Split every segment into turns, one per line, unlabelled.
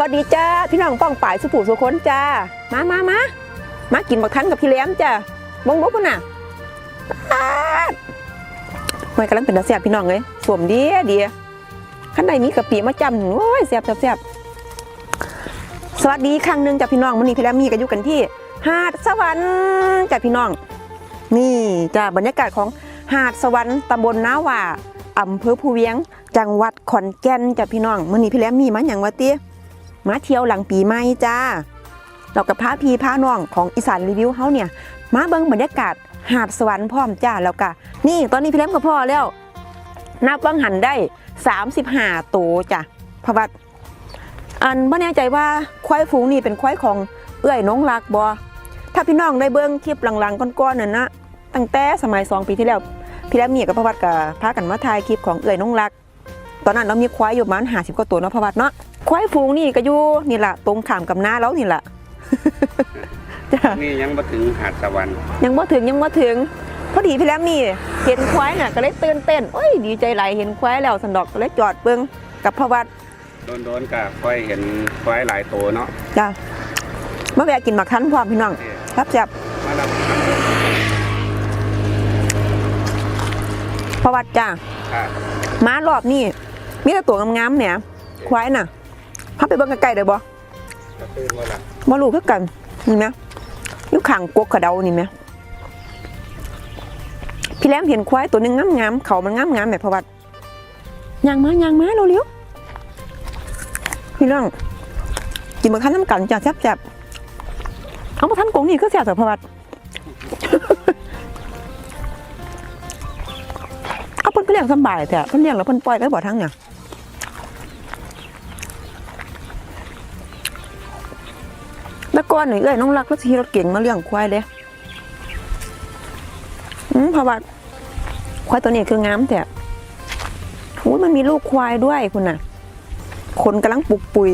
วัสดีจ้าพี่น้องป้องป่ายสุผูสุคนจ้ามามามามากินบักทันกับพี่แหลมจ้าบงบกนน่ะป๊าดหวยกำลังเป็นตาแซ่บพี่น้องเลยสวมเดียเดียขั้นใดมีกะปิมาจำโอ้ยแซ่บแซ่บแซ่บสวัสดีครั้งหนึ่งจ้าพี่น้องวันนี้พี่แหลมมีกันอยู่กันที่ หาดสวรรค์จ้าพี่น้อง นี่จ้าบรรยากาศของหาดสวรรค์ตำบลนาว่าอำเภอภูเวียง จังหวัดขอนแก่นจ้าพี่น้องมื่อนี้พี่แหลมมีมาอย่างวะเตี้ย มาเที่ยวหลังปีใหม่จ้าเรากับพาพีพาน้องของอีสานรีวิวเฮาเนี่ย มาเบิ่งบรรยากาศหาดสวรรค์พร้อมจ้าแล้วกะนี่ตอนนี้พี่เล้มกับพ่อแล้วนับวังหันได้ 35ตัวจ้ะเพราะว่าอันไม่แน่ใจว่าควายฝูงนี่เป็นควายของเอื้อยน้องรักบอถ้าพี่น้องได้เบิ่งคลิปหลังๆก้อนๆนั่นนะตั้งแต่สมัยสองปีที่แล้วพี่แล้มมีกับพระวัดกับพากันมาถ่ายคลิปของเอื้อยน้องรัก ตอนนั้นเรามีควายอยู่ประมาณห้าสิบกว่าตัวเนาะพระวัดเนาะควายฝูงนี่ก็อยู่นี่แหละตรงขามกับหน้าแล้วนี่แหละจ้ะ
นี่ยังมาถึงหาดสวรรค์
ยังบ่ถึงยังบ่ถึงพอดีพี่แล้วนี่เห็นควายน่ะก็เลยตื่นเต้นโอ้ยดีใจหลายเห็นควายแล้วสันดอกก็เลยจอดเบิ่งกับพระวัด
โดนๆกับค่อยเห็นควายหลายตัวเนาะ
จ้ะมาแวะกินหมักทันพร้อมพี่น้อง
นี่
ครับจับ
มารับ
พระวัดจ้า
ค่ะ
มารอบนี่ มีแต่ตัวงามๆเนี่ยควายน่ะเฮาไปเบิ่งใกล้ๆได้บ่
มาละ
บ่รู้คือกันนี่แหมอยู่ข้างกกกระเดานี่แหมพี่แหลมเห็นควายตัวหนึงงามๆเขามันงามๆแหมพวัดยางมายางมาเร็วๆพี่น้องกินมักทันน้ำกันจ้ะแซ่บๆเอามาทันกงนี่คือแซ่บแต่พวัดเอาเพิ่นก็เลี้ยงสบายแท้เพิ่นเลี้ยงแล้วเพิ่นปล่อยไว้บ่ทั้งเนี่ย ก่อนหนูเอ้ยน้องรักแล้วขี่รถเก่งมาเลี้ยงควายเลยอืมเพราะว่าควายตัวนี้คืองามแต่โอ้ยมันมีลูกควายด้วยคุณน่ะ คนกำลังปลุกปุย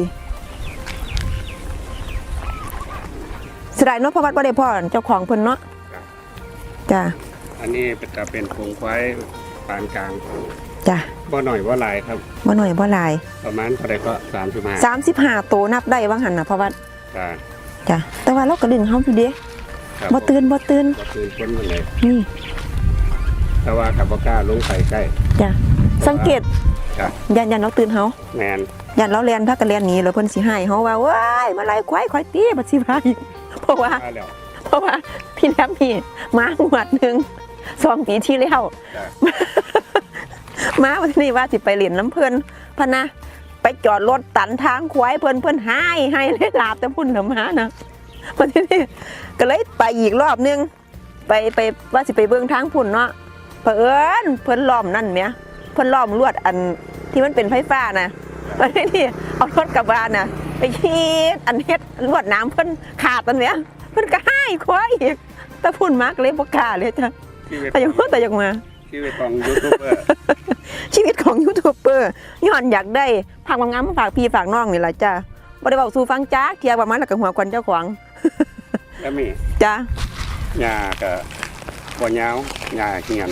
เสยดายเนาะเพราะว่าก็ได้พ่อเจ้าของเพิ่นเนาะจ้ะ
อันนี้เป็นก็เป็นโครงควายปานกลาง
จ้ะ
บ่หน่อยบ่หลายครับ
บ่หน่อยบ่หลาย
ประมาณเท่าไหร่ก็สามสิบห้า
สามสิบห้าโตวนับได้ว่างหันนะเพราะว่า
จ้า
จ้ะแต่ว่าเราก็ดึงเฮาอยู่เด้
ครับ
บ่ตื่นบ่ตื่น
บ่ตื่นคนมันเลย
นี่
แต่ว่ากับบ่กล้าลงไปใกล้
จ้ะสังเกต
จ้ะ
ยันยันเราตื่นเฮา
แมน
ยันเราเรียนพักกันเรียนหนีแล้วเพิ่นสิให้เฮาว่าว้ายมาไล่ควายควายตีบัดสิพาอีกเพราะว่า
มาแล้ว
เพราะว่าพี่แลมพี่มาหวดหนึงสองปีที่แล้ว
จ้ะ
มาวันนี้ว่าสิไปเรียนน้ำเพิ่นพะนะ ไปจอดรถตันทางควายเพิ่นเพิ่นให้ให้เลยลาบแต่พุ่นน่ะมานะวันนี้ก็เลยไปอีกรอบหนึง ไปไปว่าสิไปเบิ่งทางพุ่นเนาะเผอิญเพิ่นล้อมนั่นแหมเพิ่นล้อมลวดอันที่มันเป็นไฟฟ้านะวันนี้เอารถกลับบ้านน่ะไปขีดอันเฮ็ดลวดน้ำเพิ่นขาดอันเนี้ยเพิ่นก็ให้ควายอีกแต่พุ่นมากเลยบ่กล้าเลยจ้ะ
ชีวิต
แต่ยังว่าแต่ยังมา
ชีวิตของยูทูบเบอร์
ชีวิตของยูทูบเบอร์ย้อนอยากได้ผักบางงามมาฝากพี่ฝากน้องนี่แหละจ้าบ่ได้เว้าสู่ฟังจ้าเทียประมาณแล้วก็หัวควันเจ้าของ
แล้วมี
จ้า
หญ้าก็บ่ยาวหญ้าเหียน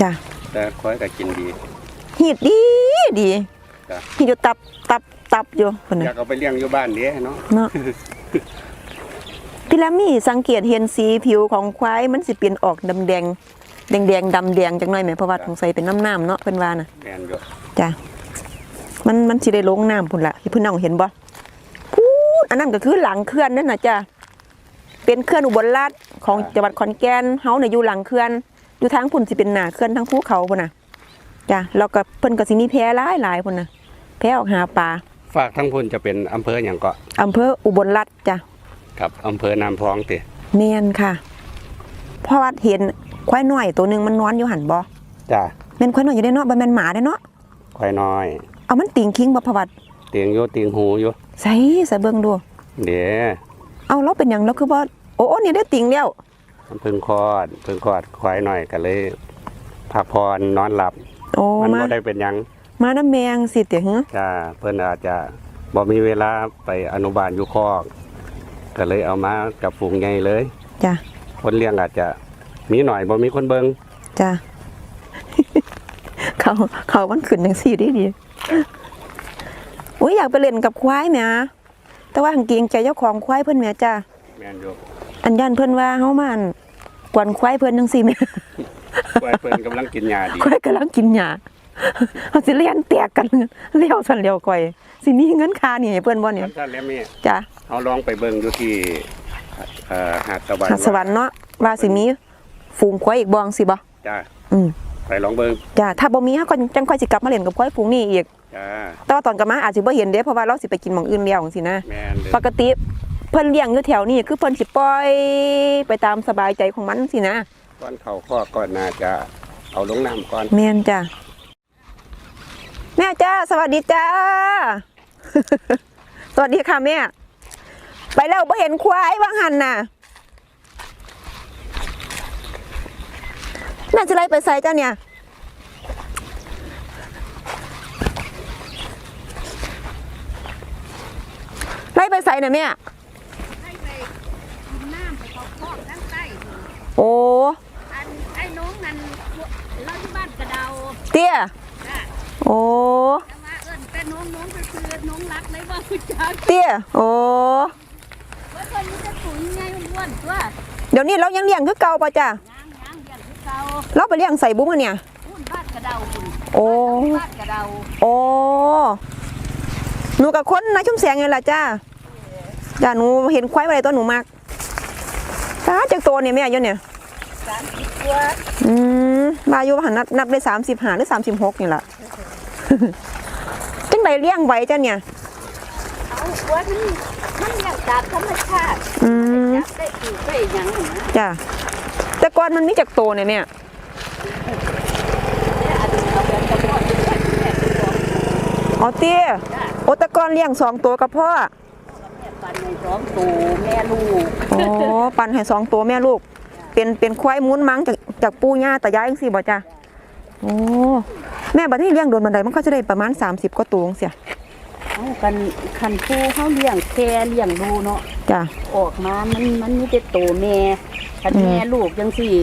จ้า
แต่ควายก็กินดี
หีดดีดี
จ้ะ
หีดอยู่ตับตับตับอยู่คน
อ
น่ะ
ยากเอาไปเลี้ยงอยู่บ้านเด้เนาะ
เนาะพี่แลมมี่สังเกตเห็นสีผิวของควายมันสิเปลี่ยนออกดำแดง แดงแดงดำแดงจังหน่อยแหมเพราะว่าสงสัยเป็นน้ำน้ำๆเนาะเพิ่นว่าน่ะ
แมนอยู่
จ้ะมันมันสิได้ลงน้ำพุ่นละที่เพิ่นน้องเห็นบ่พูดอันนั้นก็คือหลังเขื่อนนั่นน่ะจ้ะเป็นเขื่อนอุบลราชของจังหวัดขอนแก่นเฮาเนี่ยอยู่หลังเขื่อนอยู่ทางพุ่นสิเป็นหน้าเขื่อนทางภูเขาพุ่นน่ะจ้ะแล้วก็เพิ่นก็สิมีแพหลายหลายๆพุ่นน่ะแพออกหาปลา
ฝากทั้งพุ่นจะเป็นอำเภออย่างเกาะ
อำเภออุบลรัตน์จ้ะ
กับอำเภอนามพองติ
เนียนค่ะเพราะว่าเห็น ควายน้อยตัวหนึงมันนอนอยู่หันบ่
จ้า
แม่นควายน้อยอยู่ได้เนาะบ่แม่นหมาได้เนาะ
ควายน้อย
เอามันติงคิงบ่พะวัด
เตียงอยู่เตียงหูอยู่
ใส่ใส่เบิ่งดู
เดี๋ยว
เอาเราเป็นหยังเราคือบ่โอ้โอ้เนี่ยได้ติงแล้ว
มันเพิ่งคลอดเพิ่งคลอดควายหน่อยก็เลยพักผ่อนนอนหลับ
โอ้
มัน
มา
บ่ได้เป็นหยัง
มาน้ำแมงสิเตียหึ
จ้าเพิ่นอาจจะบ่มีเวลาไปอนุบาลอยู่คอก ก็เลยเอามากับฝูงใหญ่เลย
จ้ะ
คนเลี้ยงอาจจะ มีหน่อยบ่มีคนเบิง
จ้ะ เขาเขามันขึ้นจังซี่ดีดีอุ้ยอยากไปเล่นกับควายแหมแต่ว่าหังเกรงใจเจ้าของควายเพิ่นแหม่จ้า
แม่นอยู่
อันยันเพิ่นว่าเฮามาอั่นกวนควายเพิ่นจังซี่แหม่
ควายเพิ่นกำลังกินยาดี
ควายกำลังกินหญ้าเฮาสิเลียนแตกกันเลี้ยวสั่นเลี้ยวก่อยสิมีเงินค่านี่ให้เพิ่นบ่เนี่ย
ท่านแล้วแม่
จ้ะ
เอาลองไปเบิ่งอยู่ที่เอ่อหาดตะวัน
หาดสวรรค์เนาะว่าสิมี ฝูงควายอีกบ่จังซี่บ่
จ้า
อืม
ไปลองเบิ่ง
จ้ะถ้าบ่มีเฮาก็จังค่อยสิกลับมาเล่นกับควายฝูงนี้อีก
จ้า
แต่ว่าตอนกลับมาอาจสิบ่เห็นเด้เพราะว่าเราสิไปกินหม่องอื่นแล้วจังซี่นะ
แม่นเลย
ปกติเพิ่นเลี้ยงอยู่แถวนี้คือเพิ่นสิปล่อยไปตามสบายใจของมันสินะ
ก่อนเข้าข้อก่อนน่าจะเอาลงน้ำก่อน
แม่นจ้ะแม่จ้าสวัสดีจ้า สวัสดีค่ะแม่ ไปแล้วบ่เห็นควายว่างหันน่ะ แม่จะไล่ไปใส่จ้าเนี่ยไล่ไปใส่น่ะแม่
ให้ไปกินน้ำไปขอพ่อทั้งใต้
โอ้
อันไอ้น้องนั่นเราที่บ้านกระเดา
เตี้ย
จ้ะ
โอ้
แต่ว่าเอิ้นแต่น้องน้องก็คือน้องรักเลยว่าคุณจัก
เตี้ยโอ้
ว่าคนนี้จะสูงไงอ้วนตัว
เดี๋ยวนี้เรายังเลี้ยงคือเก่าป่ะจ้ะ
เก่า
เราไปเลี้ยงใส่บุ้งอะเนี่ย
อุ้นบ้านกระเดาคุณ
โอ้
บ้านกระเดา
โอ้หนูกับคนนะชุ่มแสงไงล่ะจ้าจ้าหนูเห็นควายอะไรตัวหนูมากตาจากตัวเนี่ยแม่อายุเนี่ย
สามสิบตัว
อืมมาอายุหันนับนับได้สามสิบห้าหรือสามสิบหกนี่แหละจังไดเลี้ยงไว้จ้ะเนี่ย
เอาหัวมันมันอย่างตามธรรมชาติ
อืม
จับได้อีกได้หยังนะ
จ้ะแต่ ก่อนมันมีจากตัวเนี่ยแม่
แต่อันนี้เอาแบบกระเพาะเป็นแบบแม่เป็นของ
อ๋อเตี้ย
จ้ะ
โอแต่ก่อนเลี้ยงสองตัวกับพ่อ
แม่ปันในสองตัวแม่ลูก
อ๋อปันให้สองตัวแม่ลูก เป็นเป็นควายมุ้นมั้งจากจากปู่ย่าตายายจังซี่บ่จ้ะโอ้แม่บัดนี้เลี้ยงโดนบันไดมันก็จะได้ประมาณ 30กว่าตัวจังซี่
เอากันคันผู้เขาเลี้ยงแค่เลี้ยงดูเนาะ
จ้ะ
ออกมามันมันมีแต่โตแม่ คัน
อืม
แม่ลูกจังสี่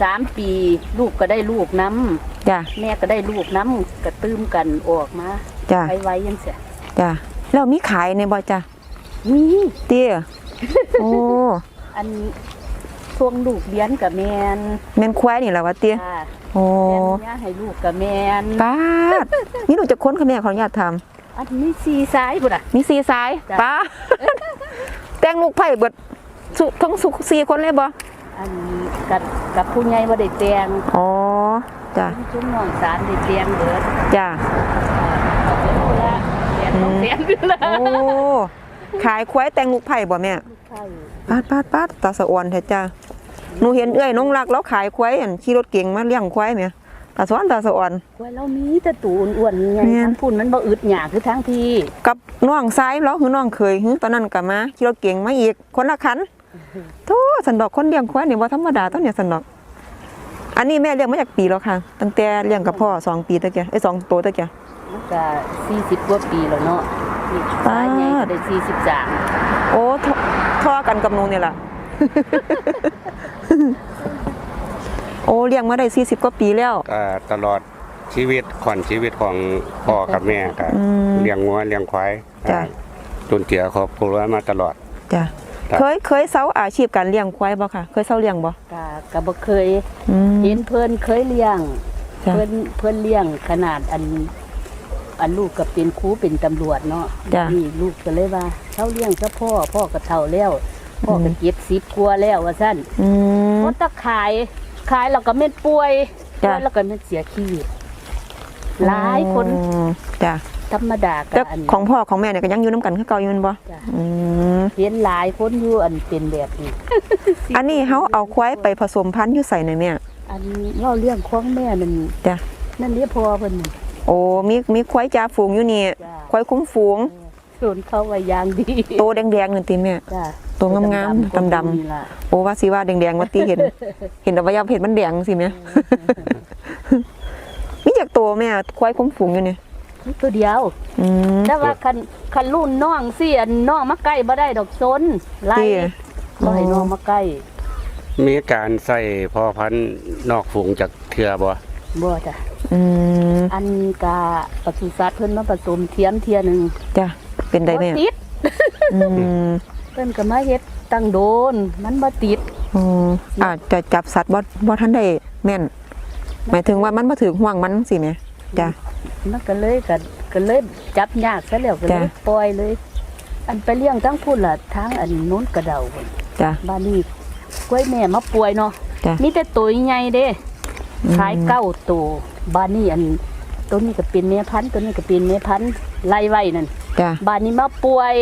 สามปีลูกก็ได้ลูกน้
จ้ะำ
แม่ก็ได้ลูกน้ำกระตื้มกันออกมา
จ้ะ
ไว้ไว้ยังเสีย
จ้ะแล้วมีขายในบ่จ้ะ
นี่
เตี้ยโอ้
อันช่วงลูกเลี้ยนกับแมน
แม่นควายนี่แหละวะเตี้ย
ค่ะ
โอ้
แม่นย่าให้ลูกกับแมน
ป้าดนี่หนูจะค้นค่ะแม่ขออนุญาตทำ
อันนี้ซีซ้ายบุตร
มีสีสาย
จ้ะ
ป้าแต่งลูกไผ่เบิด สุทั้งสุกสี่คนเลยบ่
อันกับกับผู้ใหญ่บ่ได้แตง
อ๋อจ้ะ
ชุ่มน้องสารได้แตงเบิด
จ้ะ
เอาไปพูดละแตงต้องแตงขึ้นละ
โอ้ขายควายแต่งลูกไผ่บ่แม่
ใช่
ปาดปาดปาดตาสะออนแท้จ้าหนูเห็นเอ้ยน้องรักแล้วขายควายเห็นขี่รถเก่งมาเลี้ยงควายแม่ตาสะออนตาสะออน
ว่าเรามีแต่ตูนอ้วนๆไง
แม่น
ทั้งพุ่นมันบ่อึดหยาคือทั้งพี่
กับน้องซ้ายแล้วคือน้องเคยหือตอนนั้นก็มาขี่รถเก่งมาอีกคนละคัน โธ่สันดอกคนเลี้ยงควายนี่บ่ธรรมดาต้นเนี่ยสันดอก อันนี้แม่เลี้ยงมาจากปีแล้วค่ะ ตั้งแต่เลี้ยงกับพ่อสองปีตะเกียไอ้ยสองตัวตะเกีย
มันก็40กว่าปีแล้วเนาะนี่
ปา
ตา
ด
ใหญ่ก็ได้43
โอ้ทท่อกันกับหนูนี่แหละโอ้เลี้ยงมาได้สี่สิบกว่าปีแล้ว
ก็ตลอดชีวิตขอนชีวิตของพ่อกับแม่ก็
อืม
เลี้ยงงัวเลี้ยงควาย
จ้ะ
จนเจียครอบครัวมาตลอด
จ้ะ
ครับ
เคยเคยเซาอาชีพการเลี้ยงควายบ่ค่ะ เคยเซาเลี้ยงบ่
ก็ก็บ่เคย
อืม
เห็นเพิ่นเคยเลี้ยง
จ้ะ
เพิ่นเพิ่นเลี้ยงขนาดอัน อันลูกก็เป็นครูเป็นตำรวจเนาะ
จ้ะ
นี่ลูกก็เลยว่าเท่าเลี้ยงซะพ่อพ่อก็เฒ่าแล้วพ่อก็เจ็ดสิบกว่าแล้วว่าซั่น
อืม
เพราะถ้าขาย ขายแล้วก็เม็ดป่วย
จ้ะ
ป่วยแล้วก็เม็ดเสียชีวิตหลายคน
อืมจ้ะ
ธรรมดา
แต่
ก็อัน
ของพ่อของแม่เนี่ยก็ยังอยู่น้ำกันคือเก่าอยู่แม่นบ่
จ้ะ
อืม
เห็นหลายคนอยู่อันเป็นแบบนี้
อันนี้เฮาเอาควายไปผสมพันธุ์อยู่ใส่ในแม่
อันเล่าเรื่องของแม่นั่น
จ้ะ
นั่นเรียกพ่อเพิ่นน่ะ
โอ้มีมีควายจ่าฝูงอยู่นี่
จ้ะ
ควายคุ้มฝูง
ส่วนเขาว่าอย่างดี
โตแดงๆนั่นติแม่
จ้ะ
ตัวงามๆดำๆ
นี่ล่ะ
โอ้ว่าสิว่าแดงๆว่าตีเห็น เห็นอวัยวะเพศมันแดงสิแม่ มีจากตัวแม่ควายคุ้มฝูงอยู่นี่
ตัวเดียว
อืม
แต่ว่าคันคันรุ่นน้องสิอันน้องมาใกล้บ่ได้ดอกซนไล่
ติ
บ่ให้น้องมาใกล้
มีการใส่พ่อพันธุ์นอกฝูงจากเทือบ่
บ่จ้ะ
อืม
อันกะปศุสัตว์เพิ่นมาผสมเทียมเทียหนึง
จ้ะเป็นได้แม่
บ่ติด
อืม
เพิ่นก็มาเฮ็ดตั้งโดน มันบ่ติด
อ๋ออาจจะจับสัตว์บ่บ่ทันได้แม่น หมายถึงว่ามันมาถึงห่วงมันสิแม่ จ้ะ
มันก็เลยก็ก็เลยจับยากซะแล้วก็เลย
จ้ะ
ปล่อยเลย อันไปเลี้ยงทั้งพุ่นล่ะทางอันนู้นกระเดาพุ่น
จ้ะ
บ้านนี้กล้วยแม่มาป่วยเนาะ
จ้ะ
มีแต่ตัวใหญ่เด้
อืม
ขายเก้าตัวบ้านนี้อันตัวนี้ก็เป็นแม่พันธุ์ตัวนี้ก็เป็นแม่พันธุ์ไล่ไว้นั่น
จ้ะ
บ้านนี้มาป่วย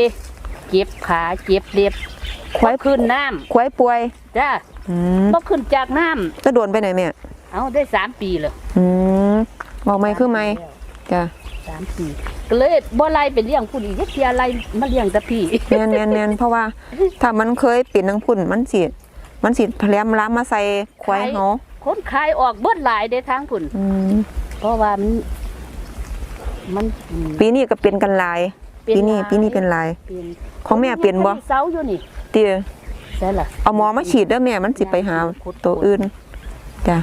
เจ็บขาเจ็บเล็บ
ควาย
บ่ขึ้นน้ำ
ควายป่วย
จ้า
อืม
บ่ขึ้นจากน้ำ
จะโดนไปไหนแม่
เอาได้สามปีเลย
อืม บอกไม่คือไม่จ้ะ
สามปีก็เลยบ่ไล่ไปเลี้ยงผู้อีกจักเทียไล่มาเลี้ยงแต่พี่
แม่นแม่นแม่นเพราะว่าถ้ามันเคยเป็นนังพุ่นมันสิมันสิแผลมล้ามมาใส่ควายเฮา
คนขายออกเบิดหลายเด้ทางพุ่น
อืม
เพราะว่ามันมันอืม
ปีนี้ก็เป็นกันหลาย
เป็
ปีนี้
หลาย
ปีนี้เป็นหลาย
เป็น
ของแม่เป็นบ่
เสาอยู่นี่
เตี้ย
ใช่ล่ะ
เอาหมอมาฉีดเด้อแม่มันสิไปหาตัวอื่นจ้ะ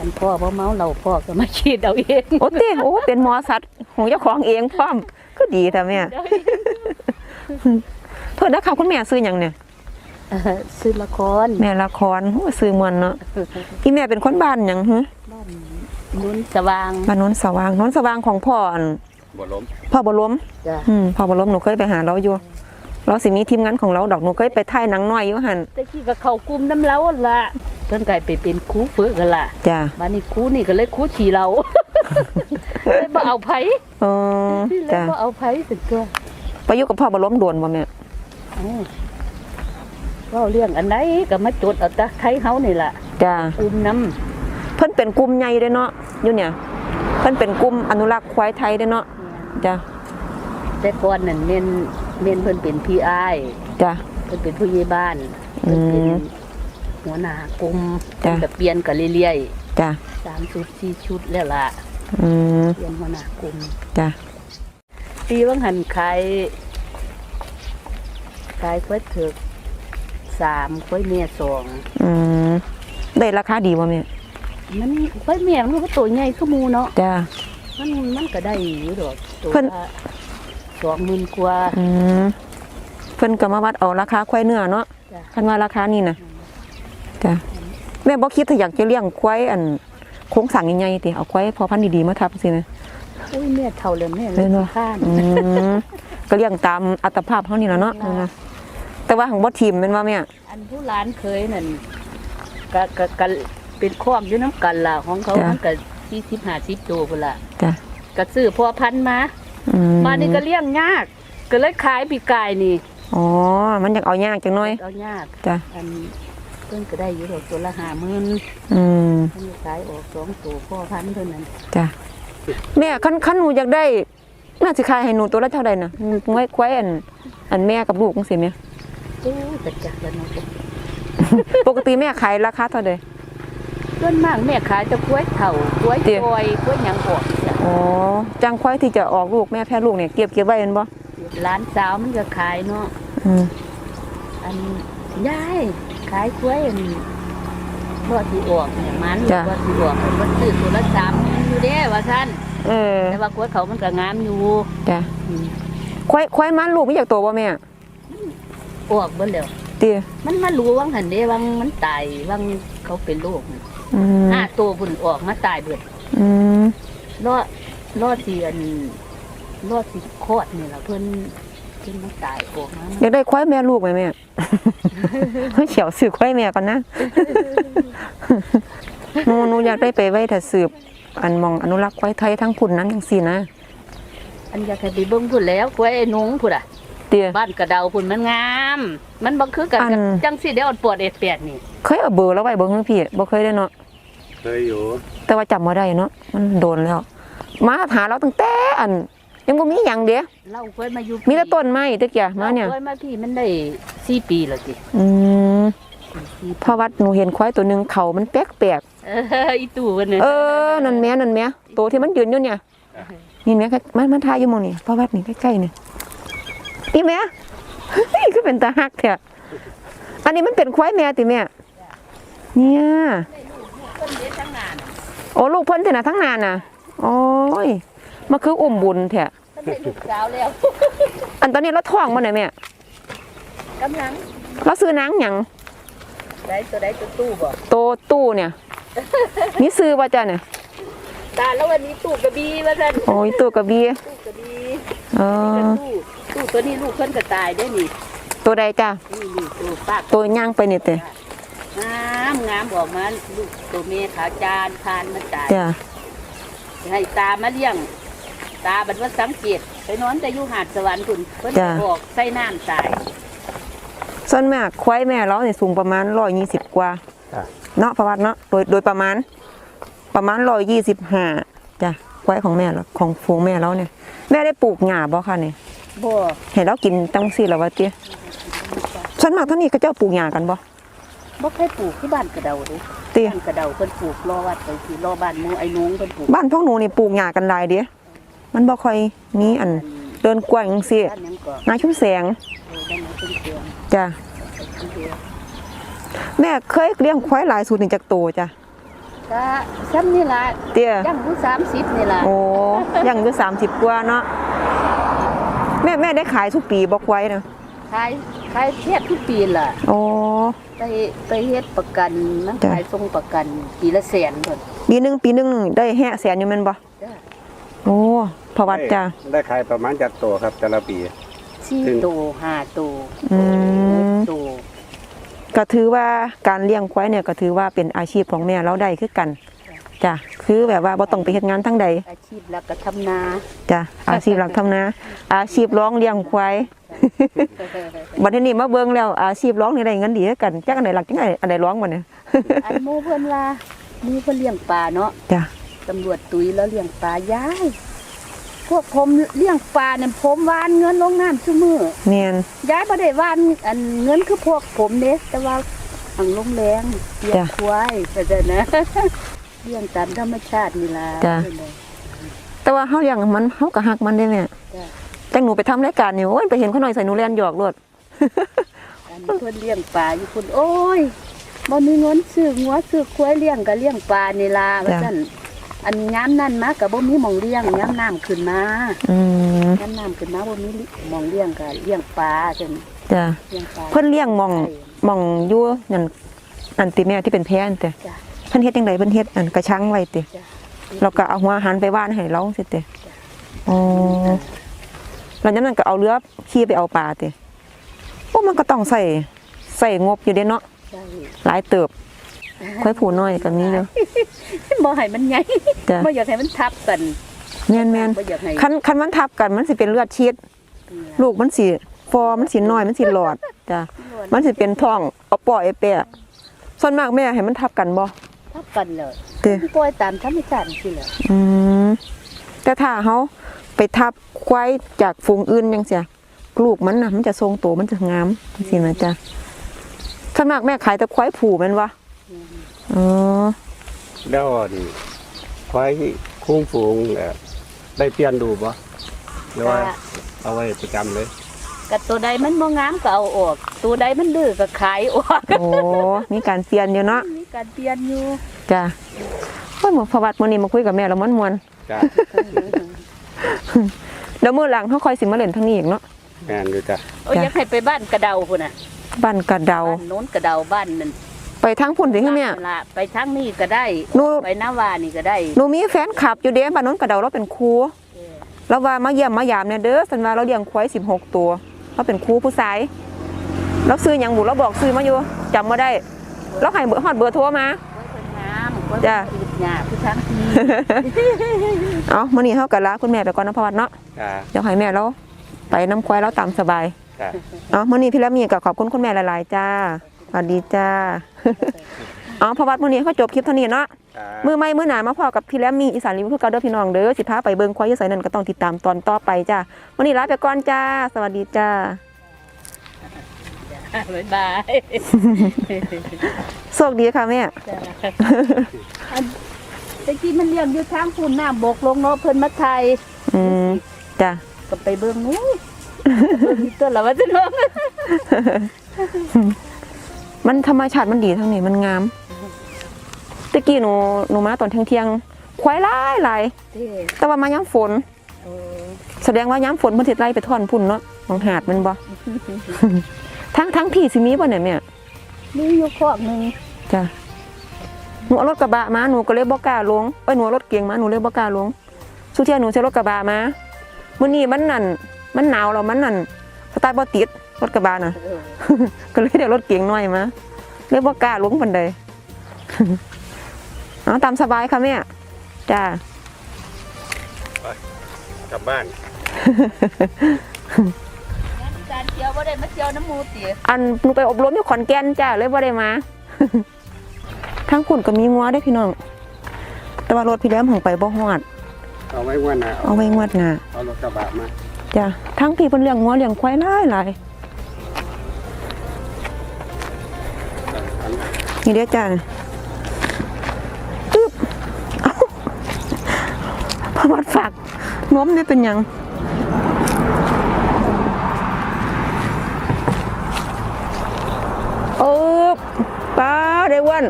คันพ่อบ่เมาเราพ่อก็มาฉีดเอาเอง
โอ้เตี้ยโอ้เป็นหมอสัตว์ของเจ้าของเองพร้อมก็ดีแต่แม่โทษนะคะคุณแม่ซื้อหยังเนี่ย
เออซื้อละคร
แม่ละครโอ้ซื้อมวนเนาะพี่แม่เป็นคนบ้านหยังหึ
บ้านนุ้นสว่าง
บ้านโนนสว่างโนนสว่างของพ่ออัน
บ่ล้ม
พ่อบ่ล้ม
จ้ะ
อืมพ่อบ่ล้มหนูเคยไปหาเราอยู่ เราสิมีทีมงานของเราดอกหนูเคยไปถ่ายหนังน้อยอยู่หั่น
แต่กี้ก็เข้ากลุ่มน้ำเล้าหั่นล่ะ เพิ่นก็ไปเป็นครูฝึกกันล่ะ
จ้ะ
บ้านนี้ครูนี่ก็เลยครูฉีเราเลยบ่เอาไผ
เออ
เลย
จ้ะ
บ่เอาไผเป็นตัว
ไปอยู่กับพ่อบ่ล้มโดนบ่แม่
เอ้าเว้าเรื่องอันไหนก็มาจดเอาแต่ไทยเฮานี่ล่ะ
จ้ะ
กลุ่มน้ำ
เพิ่นเป็นกลุ่มใหญ่เด้เนาะอยู่เนี่ย เพิ่นเป็นกลุ่มอนุรักษ์ควายไทยเด้เนาะจ้ะ
แต่ก่อนนั่นเมนเมนเพิ่นเป็นพี่อ้าย
จ้ะ
เพิ่นเป็นผู้ใหญ่บ้าน
อื
เพิ่น
ม
เป็น หัวหน้ากลุ่ม
จ้ะ
เพิ่นก็เปลี่ยนกันเรื่อย
จ้ะ
ๆสามชุดสี่ชุดแล้วล่ะ
อืม
เปลี่ยนหัวหน้ากลุ่ม
จ้ะ
ปีว่างหันขายขายควายเถือกสามควายเมียสอง
อืมได้ราคาดีบ่แม่
มันควายเมียมันก็ตัวใหญ่ขึ้นมูเนาะ
จ้ะ
มันมันก็ได้อยู่ดอกตัว
เพิ่น
ละสองหมื่นกว่า
อืมเพิ่นก็มาวัดเอาราคาควายเนื้อเนาะ
จ้ะ
คันว่าราคานี่น่ะ จ้ะแม่บ่คิดถ้าอยากจะเลี้ยงควายอันโครงสร้างใหญ่ๆติเอาควายพอพันธุ์ดีๆมาทับสินะ
อุ้ยแม่เท่าเลยแม่เล
เล่
ย
นบ่
ข้าน
อืมก็เลี้ยงตามอัตภาพเฮานี่ล่ะเนาะนั่นน่ะแต่ว่าของบ่ทีมแม่นว่าแม่
อันผู้หลานเคยนั่นก็ก็ก็เป็นคอกอยู่น้ำกันล่ะของเขา
จ้ะ
มันก็สี่สิบห้าสิบตัวพุ่นล่ะ
จ้ะ
ก็ซื้อพอพันธุ์มา
อืม
มานี่ก็เลี้ยงยาก ก็เลยขายปีกายนี่
อ๋อมันอยากเอายากจังน้อย
เอายาก
จ้ะ
อัน เพิ่นก็ได้อยู่ดอกตัวละห้าหมื่น
อืม
เพิ่นก็ขายออกสองตัวพ่อพันธุ์เท่านั้น
จ้ะแม่คันคันหนูอยากได้ น่าสิขายให้หนูตัวละเท่าใดน่ะไว้ควายอัน อันแม่กับลูกจังซี่แม่
โอ้ยแต่จักแล้วเนาะ
ปกติแม่ขายราคาเท่าใด
ส่วนมากแม่ขายแต่กล้วยเถ่ากล้วย
เดี๋ยว
จอยกล้วยหยังออกจ้ะ
อ๋อจังควายที่จะออกลูกแม่แพ้ลูกเนี่ยเก็บเก็บไว้แม่นบ่
ร้านสาวมันก็ขายเนาะ
อืม
อัน ยายขายกล้วยอันบ่ที่ออกเนี่ยมันบ่ที่ออกมันซื้อตัวละสามหมื่นอยู่เด้ว่าซั่น
เออ
แต่ว่ากล้วยเขามันก็งามอยู่
จ้ะ
อืม
ควายควายมันลูกมีจักตัวบ่แม่
ออกเบิดแล้ว
ติ
มันมารู้วังหันเด้วังมันตายวังเขาเป็นโรคน่ะ
อืม
ห้าตัวพุ่นออกมาตายเบิด
อืม
รอดรอดสิอันรอดสิโคตรนี่ล่ะเพิ่น เพิ่นมาตายออกมา
อยากได้ควายแม่ลูกไหมแม่เฮ้ยเขียวสืบควายแม่ก่อนนะหนูหนูอยากได้ไปไว้ถ้าสืบ อันหมองอนุรักษ์ควายไทยทั้งพุ่นนั้นจังซี่นะ
อันอยากให้ไปเบิ่งพุ่นแล้วกล้วยไอ้หนุงพุ่นอะ
เตี้ย
บ้านกระเดาพุ่นมันงาม มันบ่คือกัน
อัน
กับจังสิได้อดปวดเอ็ดแปดนี่
เคยเอาเบอร์แล้วไว้เบิ่งเด้อพี่บ่เคยได้เนาะ
เคยอยู่
แต่ว่าจำบ่ได้เนาะ มันโดนแล้ว มาหาเราตั้งแต่อัน ยังบ่มีหยังเด้
เล่าค่อยมาอยู่
มีแต่ต้นไม้ตะเกียมาเนี่ย
ค่อยมาพี่มันได้สี่ปีแล้วสิ
อืม
สี่
เพราะว่าหนูเห็นควายตัวหนึงเขามันแปลก
เอออีตู่กันเนี่ย
ๆเออนั่นแม่นั่นแม่ตัวที่มันยืนอยู่เนี่ยนี่แม่มันมันทายอยู่หมองนี่เพราะวัดนี่ใกล้ๆนี่อีแม่เฮ้ยคือเป็นตาฮักแท้อันนี้มันเป็นควายแม่ติแม่เนี่ย
ต้นเด็ดทั้งงาน
โอ้ลูกเพิ่นเถอะนะทั้งนานน่ะโอ้ย มาคืออุ้มบุญแท้
ต้นได้ลูกสาวแล้ว
อันตอนนี้เราท้องมันไหนแม่
กำลัง
เราซื้อนางหยัง
ได้ตัวได้ตัวตู้บ่
โตตู้เนี่ยมีซื้อว่าจ้ะเนี่ย
ตาแล้ววันนี้ตู้กระบี่ว่าซั่น
โอ้ยตู้กระบี่
ตู้กระบี่
เออ
ตู้ตู้ตัวนี้ลูกเพิ่นก็ตายได้นี่
ตัวใดจ้ะ
นี่นี่ตู้ปาก
ตัวย่างไปเนี่ยเตะ
งามงามออกมาลูกตัวเมขาวจานทานมันตาย
จ้ะ
ให้ตามาเลี้ยง ตาบัดว่าสังเกตไปนอนแต่อยู่หาดสวรรค์คุณเพิ่นก็บอกใส่น้ำตาย
ส่วนมากควายแม่เราเนี่ยสูงประมาณร้อยยี่สิบกว่า
จ้ะ
เนาะประวัติเนาะโดยโดยประมาณ ประมาณร้อยยี่สิบห้าจ้ะควายของแม่เราของฟูงแม่เราเนี่ยแม่ได้ปลูกหญ้าบ่คะเนี่ย
บ่
เห็นเรากินตั้งสี่แล้ววะเตี้ยส่วนมากเท่านี้ก็เจ้าปลูกหญ้ากันบ่
บ่เคยปลูกที่บ้านกระเดาเด้
เตี้ย
บ้านกระเดาเพิ่นปลูกรอวัดไปที่รอบ้านหมูไอ้นุ้งเพิ่นปลูก
บ้านพวกหนูนี่ปลูกหญ้ากันหลายเด้ มันบ่ค่อยมีอันเดินกว้างจังซี่
บ้านหยังก็
งาชุ่มแสง
เออบ้านหยังเพิ่นเตียง
จ้ะ
เพิ่นเตียง
แม่เคยเลี้ยงควายหลายสูตรนี่จากโตจ้ะ
ก็ซ้ำนี่ล่ะ
เตี้ย
ยังอยู่30นี่ล่ะ
โอ้ยังอยู่สามสิบกว่าเนาะแม่แม่ได้ขายทุกปีบ่ควายนะ
ขายขายเทียบทุกปีล่ะ
โอ้
ไปไปเฮ็ดประกันมัน
จ้ะ
ขายส่งประกันปีละแสนเพิ่น
ปีหนึงปีหนึงได้แฮะแสนอยู่แม่นบ่
จ้ะ
โอ้ประวัติจ้ะ
ได้ได้ขายประมาณจักตัวครับ แต่ละปี
สี่
ถึง
ตัวห้าตัว
อืม
ตัว
ก็ถือว่าการเลี้ยงควายเนี่ยก็ถือว่าเป็นอาชีพของแม่เราได้คือกันจ้ะคือแบบว่าบ่ต้องไปเฮ็ดงานทั้งใด
อาชีพหลักก็ทำนา
จ้ะอาชีพหลักทำนาอาชีพร้องเลี้ยงควายบัดนี้มาเบิ่งแล้วอาชีพร้องนี่ได้เงินดีคือกันจักอันไหนหลักจักอันไหนอันไหนร้องบ่เนี่ย
อันหมูเพิ่นว่าหมูเพิ่นเลี้ยงปลาเนาะ
จ้ะ
ตำรวจตุยแล้วเลี้ยงปลายาย พวกผมเลี้ยงปลาเนี่ยผมวานเงินลงน้ำซุมือ
แม่น
ยายบ่ได้วานอันเงินคือพวกผมเด้แต่ว่าอังลงแรงเลี้ยงควายแต่เด้อนะเลี้ยงตามธรรมชาตินี่ล่ะ
แต่ว่าเฮาเลี้ยงมันเฮาก็ฮักมันได้แม่
จ้ะ
จังหนูไปทำรายการนี่โอ้ยไปเห็นเขาหน่อยใส่หนูแล่นหยอกโลด
อันเพิ่นเลี้ยงปลาอยู่พุ่นโอ้ยบ่มีเงินซื้องัวซื้อควายเลี้ยงก็เลี้ยงปลานี่ล่ะว่าซั่น อันยามนั้นมาก็บ่มีหม่องเลี้ยงยามน้ำขึ้นมา
อืม
ยามน้ำขึ้นมาบ่มีหม่องเลี้ยงก็เลี้ยงปลาจัง
จ้ะ
เลี้ยงปลา
เพิ่นเลี้ยงหมองหมองอยู่นั่นอันติแม่ที่เป็นแพนแต่
จ้ะ
เพิ่นเฮ็ดจังไดเพิ่นเฮ็ดอันกระชังไว้ติ
จ้ะ
แล้วก็เอาหัวอาหารไปว่านให้เราสิติอ๋อแล้วจากนั้นก็เอาเรือขี่ไปเอาปลาติโอ้มันก็ต้องใส่ใส่งบอยู่เด้เนาะ
ใช่
หลายเติบ ค่อยผูน้อยก็มีอยู่
บ่ให้มันใหญ่
จ้ะ
บ่อยากให้มันทับกัน
แม่น
บ่อยากให้
ๆคันคันมันทับกันมันสิเป็นเลือดชีดลูกมันสิฟอมันสิน้อยมันสิหลอดจ้ะมันสิเป็นท้องเอาปล่อยแปะส่วนมากแม่ให้มันทับกันบ่
ทับกันเลย
เด้
ปล่อยตามธรรมชาติสิแหละ
อืมแต่ถ้าเฮาไปทับควายจากฝูงอื่นจังซี่ลูกมันน่ะมันจะทรงโตมันจะงามจังซี่นะจ๊ะส่วนมากแม่ขายแต่ควายผูแม่นวะ อ๋อ
แล้วนี่ควายคุ้งฝูงเอ่อได้เปลี่ยนดูบ่หรือว่า เอาไว้ประจำเลย
ก็ตัวใดมันบ่งามก็เอาออก ตัวใดมันดื้อก็ขายออก
โอ้มีการเปลี่ยนอยู่เนาะ
มีการเปลี่ยนอยู่
จ้ะโอ้ยหมอพวัดมื้อนี้มาคุยกับแม่แล้วมันม่วน
จ้า
เดี๋ยวมื้อหลังเฮาค่อยสิมาเล่นทางนี้อีกเนาะ
แม่นอยู่จ้ะ
โอ้ย
จ้ะ
อยากให้ไปบ้านกระเดาพุ่นน่ะ
บ้านกระเดา
บ้านโน้นกระเดาบ้านนั่น
ไปทางพุ่นสิคือแม่
บ้านละไปทางนี้ก็ได้
หนู
ไปนาวานี่ก็ได้
หนูมีแฟนคลับอยู่เด้บ้านโน้นกระเดาเราเป็นครู
เออ
แล้วว่ามาเยี่ยมมายามเนี่ยเด้อสันว่าเราเลี้ยงควาย16ตัวเราเป็นครูผู้ชายเราซื้อหยังบุเราบอกซื้อมาอยู่จำมาได้เราให้เบอร์ฮอดเบอร์โทรมา
ไว้เป็นงามไว้
จ้ะ
อึดหยาผู้ทั้งที
เอามื้อนี้เฮาก็ลาคุณแม่ไปก่อนนะพวัดเนาะ
จ้า
เดี๋ยวให้แม่เราไปน้ำควายเราตามสบาย
จ้า
เอามื้อนี้พี่ละมีก็ขอบคุณคุณแม่หลายๆจ้า สวัสดีจ้าเอาพวัดมื้อนี้เขาจบคลิปเท่านี้เนาะ
จ้า
มือไม่มือหนามาพอกับพี่แลมมีอีสานรีวิวคือเก่าเด้อพี่น้องเด้อสิพาไปเบิ่งควายอยู่ไสนั่นก็ต้องติดตามตอนต่อไปจ้าวันนี้ลาไปก่อนจ้า สวัสดีจ้า
บ๊ายบาย
โชคดีค่ะแม่
จ้ะอันตะกี้มันเลี้ยงอยู่ทางฝุ่นน้ำบกลงเนาะเพิ่นมาไทย
อืมจ้า
ก็ไปเบิ่งนู้นเบิ่งอีกตัวละว่าจะน้อง
มันธรรมชาติมันดีทั้งนี้มันงามตะกี้หนูหนูมาตอนเที่ยงเที่ยงๆควายหลายหลาย
เด้
แต่ว่ามาย้ำฝน
โอ้
แสดงว่าย้ำฝนเพิ่นสิไล่ไปท่อนพุ่นเนาะของหาดมันบ่ทั้งทั้งพี่สิมีบ่เนี่ยแม่
มีอยู่คอกหนึง
จ้ะหนูเอารถกระบะมาหนูก็เลยบ่กล้าลงเอ้ยหนูเอารถเก๋งมาหนูเลยบ่กล้าลงสุเที่ยหนูใช้รถกระบะมามื้อนี้มันนั่นมันหนาวแล้วมันนั่นส ตาร์ทบ่ติดรถกระบะน่ะ
เออ
ก็เลยเดี๋ยวรถเก๋งน้อยมาเลยบ่กล้าลงบันไดเอาตามสบายค่ะแม่จ้า
กลับบ้าน
การเที่ยวบ่ได้มาเที่ยวน้ำหมูติ
อันหนูไปอบรมอยู่ขอนแก่นจ้าเลยบ่ได้มาทั้งคุณก็มีงัวได้อพี่น้อง แต่ว่ารถพี่แหล้วของไปบ่ฮอด
เอาไว้วันหน้า
เอาไว้งวดหน้า
เอารถกระบะมา
จ้ะทั้งพี่เพิ่นเลี้ยงงัวเลี้ยงควายหลายหลายนี่เด้อจ้าจึ๊บเอ้าพอวัดฝากน้มนี่เป็นยังเออป้าได้วัน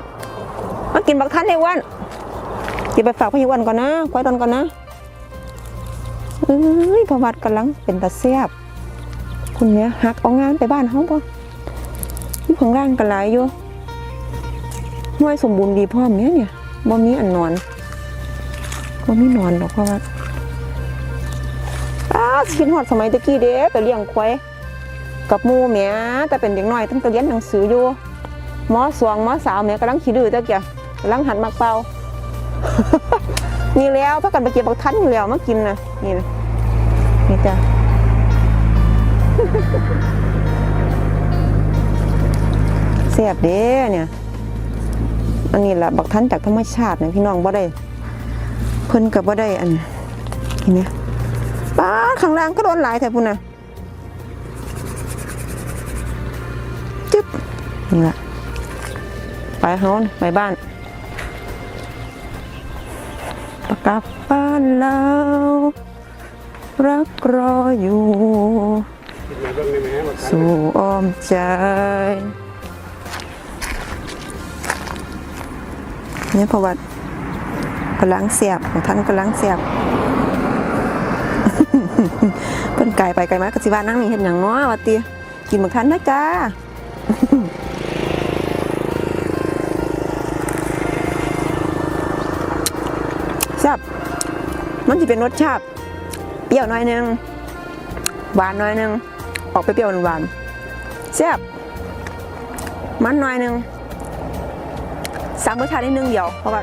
มากินบักทันได้วันกินไปฝากพี่อวันก่อนนะควายตอนก่อนนะ เอ้ยพวัดกำลังเป็นตาเสียบ คุณเนี้ยหักเอางานไปบ้านเขาปะนี่ของร่างกันหลายอยู่ห่วยสมบูรณ์ดีพร้อมเนี้ยเนี่ยบ่มีอันนอนบ่มีนอนหรอกพราะว่าอ้าคิดฮอดสมัยตะกี้เด้ไปเลี้ยงควายกับหมูแม่แต่เป็นเด็กน้อยตั้งแต่เรียนหนังสืออยู่มสองมอสามแม่กำลังขี้ดื้อตะเกียกำลังหันมักเป่านี่แล้วพักกันไปเก็บบักทันอยู่แล้วมากินนะนี่นะ นี่จ้ะเสียบเด้เนี่ย อันนี้แหละบักทันจากธรรมชาตินะพี่น้องบ่ได้ เพิ่นกับบ่ได้อันเห็นไหมป้าข้างล่างก็โดนหลายแถบพุ่นน่ะจึ๊บนี่แหละไปเฮาไปบ้านประกลับบ้านแล้ว รักรออยู่ สู่อ้อมใจนี่ประวัติกำลังเสียบของท่านกำลังเสียบเพิ่นไก่ไปไก่มากสิว่านั่งนี่เห็นอย่างน้อวัติกินบักทันนะจ้าแซ่บมันจะเป็นรสชาติ เปรี้ยวหน่อยนึง หวานหน่อยนึง ออกไปเปรี้ยวหวานแซ่บมันหน่อยนึงสามรสชาตินิดนึงเดียวเพราะว่า